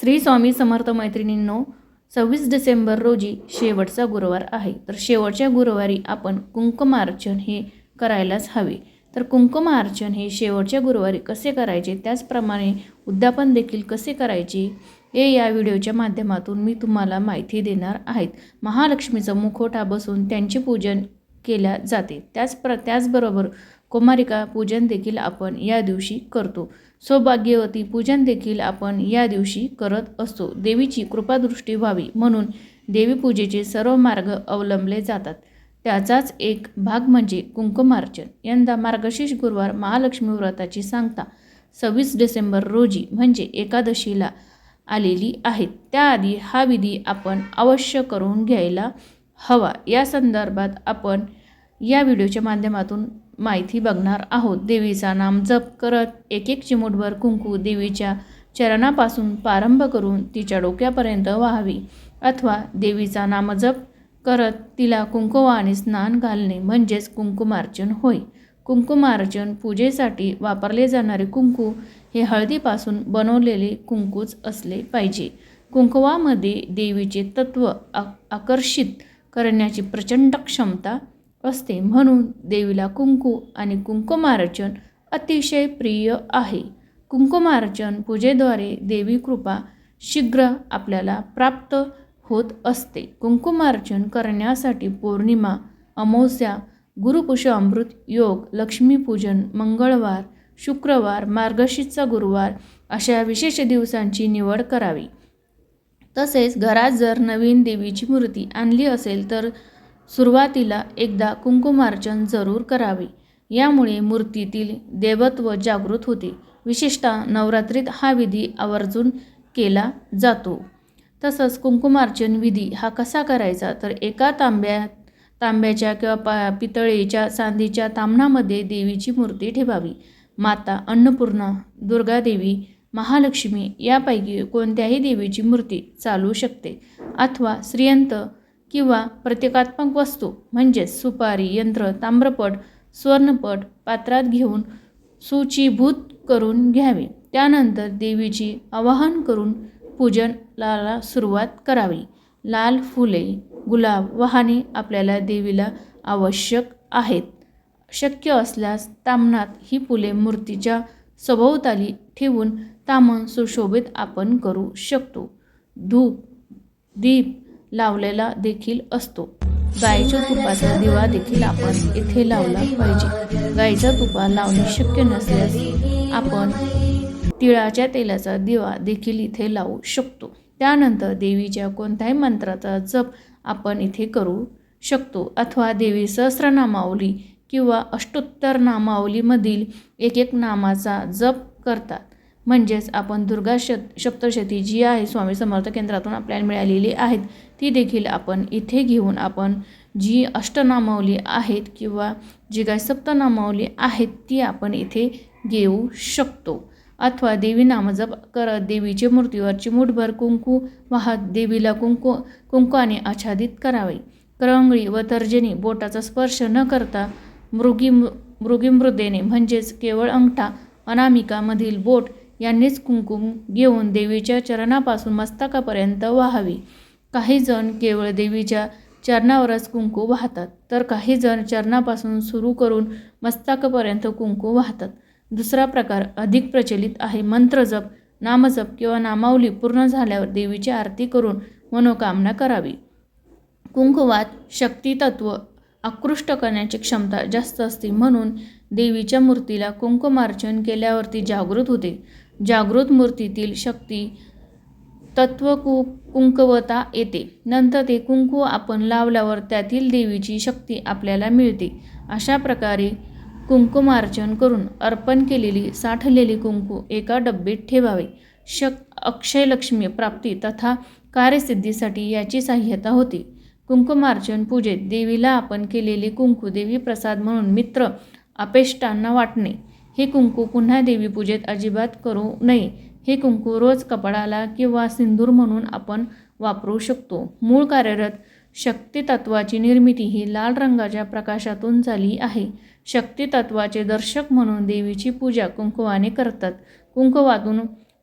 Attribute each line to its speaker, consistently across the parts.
Speaker 1: श्री स्वामी समर्थ मैत्रिणींनो सव्वीस डिसेंबर रोजी शेवटचा गुरुवार आहे. तर शेवटच्या गुरुवारी आपण कुंकुमार्चन हे करायलाच हवे. तर कुंकुमार्चन हे शेवटच्या गुरुवारी कसे करायचे त्याचप्रमाणे उद्यापन देखील कसे करायचे हे या व्हिडिओच्या माध्यमातून मी तुम्हाला माहिती देणार आहेत. महालक्ष्मीचं मुखोटा बसून त्यांचे पूजन केल्या जाते. त्याच प्र त्याचबरोबर कुमारिका पूजन देखील आपण या दिवशी करतो. सौभाग्यवती पूजन देखील आपण या दिवशी करत असतो. देवीची कृपादृष्टी व्हावी म्हणून देवीपूजेचे सर्व मार्ग अवलंबले जातात. त्याचाच एक भाग म्हणजे कुंकुमार्चन. यंदा मार्गशीर्ष गुरुवार महालक्ष्मी व्रताची सांगता सव्वीस डिसेंबर रोजी म्हणजे एकादशीला आलेली आहेत त्याआधी हा विधी आपण अवश्य करून घ्यायला हवा. या संदर्भात आपण या व्हिडिओच्या माध्यमातून माहिती बघणार आहोत. देवीचा नाम जप करत एक एक चिमूटभर कुंकू देवीच्या चरणापासून प्रारंभ करून तिच्या डोक्यापर्यंत व्हावी. अथवा देवीचा नामजप करत तिला कुंकुवाने स्नान घालणे म्हणजेच कुंकुमार्चन होय. कुंकुमार्चन पूजेसाठी वापरले जाणारे कुंकू हे हळदीपासून बनवलेले कुंकूच असले पाहिजे. कुंकुवामध्ये देवीचे तत्व आ आकर्षित करण्याची प्रचंड क्षमता असते म्हणून देवीला कुंकू आणि कुंकुमार्चन अतिशय प्रिय आहे. कुंकुमार्चन पूजेद्वारे देवी कृपा शीघ्र आपल्याला प्राप्त होत असते. कुंकुमार्चन करण्यासाठी पौर्णिमा अमावस्या गुरुपुष्य अमृत योग लक्ष्मीपूजन मंगळवार शुक्रवार मार्गशीर्षचा गुरुवार अशा विशेष दिवसांची निवड करावी. तसेच घरात जर नवीन देवीची मूर्ती आणली असेल तर सुरुवातीला एकदा कुंकुमार्चन जरूर करावे. यामुळे मूर्तीतील देवत्व जागृत होते. विशेषतः नवरात्रीत हा विधी आवर्जून केला जातो. तसंच कुंकुमार्चन विधी हा कसा करायचा तर एका तांब्या तांब्याच्या किंवा पा पितळेच्या चांदीच्या तांबणामध्ये देवीची मूर्ती ठेवावी. माता अन्नपूर्णा दुर्गादेवी महालक्ष्मी यापैकी कोणत्याही देवीची मूर्ती चालू शकते. अथवा श्रीयंत किंवा प्रतिकात्मक वस्तू म्हणजेच सुपारी यंत्र ताम्रपट स्वर्णपट पात्रात घेऊन सुचीभूत करून घ्यावे. त्यानंतर देवीची आवाहन करून पूजनाला सुरुवात करावी. लाल फुले गुलाब वाहने आपल्याला देवीला आवश्यक आहेत. शक्य असल्यास तामणात ही फुले मूर्तीच्या सभोवताली ठेवून तामण सुशोभित आपण करू शकतो. धूप दीप लावलेला देखील असतो. गायीच्या तुपाचा दिवा देखील आपण इथे लावला पाहिजे. गाईचा तुपा लावणे शक्य नसल्यास आपण तिळाच्या तेलाचा दिवा देखील इथे लावू शकतो. त्यानंतर देवीच्या कोणत्याही मंत्राचा जप आपण इथे करू शकतो. अथवा देवी सहस्रनामावली किंवा अष्टोत्तर नामावलीमधील एक एक नामाचा जप करतात. म्हणजेच आपण दुर्गा शत सप्तशती जी आहे स्वामी समर्थ केंद्रातून आपल्याला मिळालेली आहेत ती देखील आपण इथे घेऊन आपण जी अष्टनामावली आहेत किंवा जी काय सप्तनामावली आहेत ती आपण इथे घेऊ शकतो. अथवा देवी नामजप करत देवीचे मूर्तीवर चिमूटभर कुंकू वाहत देवीला कुंकू कुंकवाने आच्छादित करावे. करंगळी व तर्जनी बोटाचा स्पर्श न करता मृगी मृगीमृदेने म्हणजेच केवळ अंगठा अनामिकामधील बोट यांनीच कुंकुम घेऊन देवीच्या चरणापासून मस्तकापर्यंत वाहावी. काही जण केवळ देवीच्या चरणावरच कुंकू वाहतात तर काही जण चरणापासून सुरू करून मस्तकापर्यंत कुंकू वाहतात. दुसरा प्रकार अधिक प्रचलित आहे. मंत्रजप नामजप किंवा नामावली पूर्ण झाल्यावर देवीची आरती करून मनोकामना करावी. कुंकुवात शक्तितत्व आकृष्ट करण्याची क्षमता जास्त असते म्हणून देवीच्या मूर्तीला कुंकुमार्चन केल्यावरती जागृत होते. जागृत मूर्तीतील शक्ती तत्व कु कुंकवता येते. नंतर ते कुंकू आपण लावल्यावर त्यातील देवीची शक्ती आपल्याला मिळते. अशा प्रकारे कुंकुमार्चन करून अर्पण केलेली साठलेली कुंकू एका डब्बीत ठेवावे. शक अक्षयलक्ष्मी प्राप्ती तथा कार्यसिद्धीसाठी याची सहाय्यता होते. कुंकुमार्चन पूजेत देवीला आपण केलेले कुंकू देवी प्रसाद म्हणून मित्र अपेष्टांना वाटणे. हे कुंकू पुन्हा देवीपूजेत अजिबात करू नये. हे कुंकू रोज कपाळाला किंवा सिंदूर म्हणून आपण वापरू शकतो. मूळ कार्यरत शक्तितत्वाची निर्मिती ही लाल रंगाच्या प्रकाशातून झाली आहे. शक्तितत्वाचे दर्शक म्हणून देवीची पूजा कुंकुवाने करतात. कुंकुवातून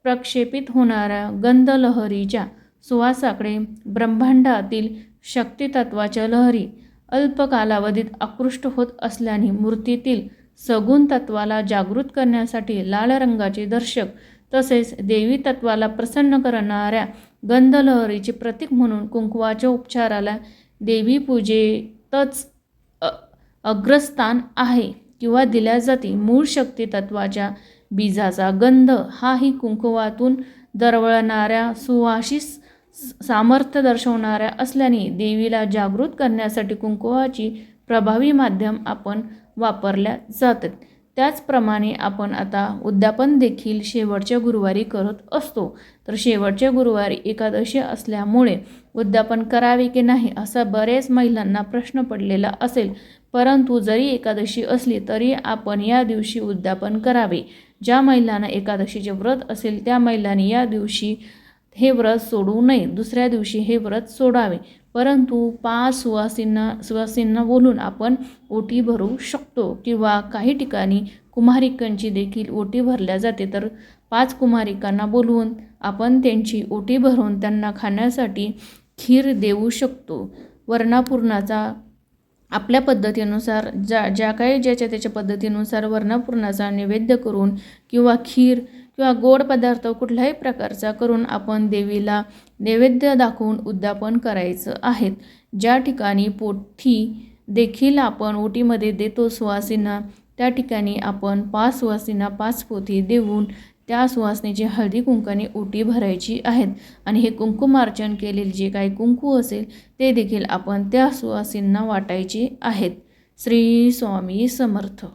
Speaker 1: प्रक्षेपित होणाऱ्या गंधलहरीच्या सुवासाकडे ब्रह्मांडातील शक्तितत्वाच्या लहरी अल्प कालावधीत आकृष्ट होत असल्याने मूर्तीतील सगुण तत्वाला जागृत करण्यासाठी लाल रंगाचे दर्शक तसेच देवी तत्वाला प्रसन्न करणाऱ्या गंधलहरीचे प्रतीक म्हणून कुंकवाच्या उपचाराला देवी पूजेतच अ- अग्रस्थान आहे किंवा दिल्या जाते. मूळ शक्ती तत्वाच्या बीजाचा गंध हाही कुंकवातून दरवळणाऱ्या सुवासिस सामर्थ्य दर्शवणाऱ्या असल्याने देवीला जागृत करण्यासाठी कुंकवाची प्रभावी माध्यम आपण वापरल्या जातात. त्याचप्रमाणे आपण आता उद्यापन देखील शेवटच्या गुरुवारी करत असतो. तर शेवटच्या गुरुवारी एकादशी असल्यामुळे उद्यापन करावे की नाही असा बऱ्याच महिलांना प्रश्न पडलेला असेल. परंतु जरी एकादशी असली तरी आपण या दिवशी उद्यापन करावे. ज्या महिलांना एकादशीचे व्रत असेल त्या महिलांनी या दिवशी हे व्रत सोडू नये. दुसऱ्या दिवशी हे व्रत सोडावे. परंतु पाच सुवासींना सुवासींना बोलून आपण ओटी भरू शकतो किंवा काही ठिकाणी कुमारिकांची देखील ओटी भरल्या जाते. तर पाच कुमारिकांना बोलवून आपण त्यांची ओटी भरून त्यांना खाण्यासाठी खीर देऊ शकतो. वर्णापूर्णाचा आपल्या पद्धतीनुसार ज्या ज्या काही ज्याच्या त्याच्या पद्धतीनुसार वर्णपूर्णाचा नैवेद्य करून किंवा खीर किंवा गोड पदार्थ कुठल्याही प्रकारचा करून आपण देवीला नैवेद्य दाखवून उद्यापन करायचं आहेत ज्या ठिकाणी पोथी देखील आपण ओटीमध्ये देतो सुवासींना त्या ठिकाणी आपण पाच सुवासींना पाच पोथी देऊन त्या सुवासनेची हळदी कुंकाने ओटी भरायची आहेत आणि हे कुंकुमार्चन केलेले जे काही कुंकू असेल ते देखील आपण त्या सुवासींना वाटायचे आहेत. श्री स्वामी समर्थ.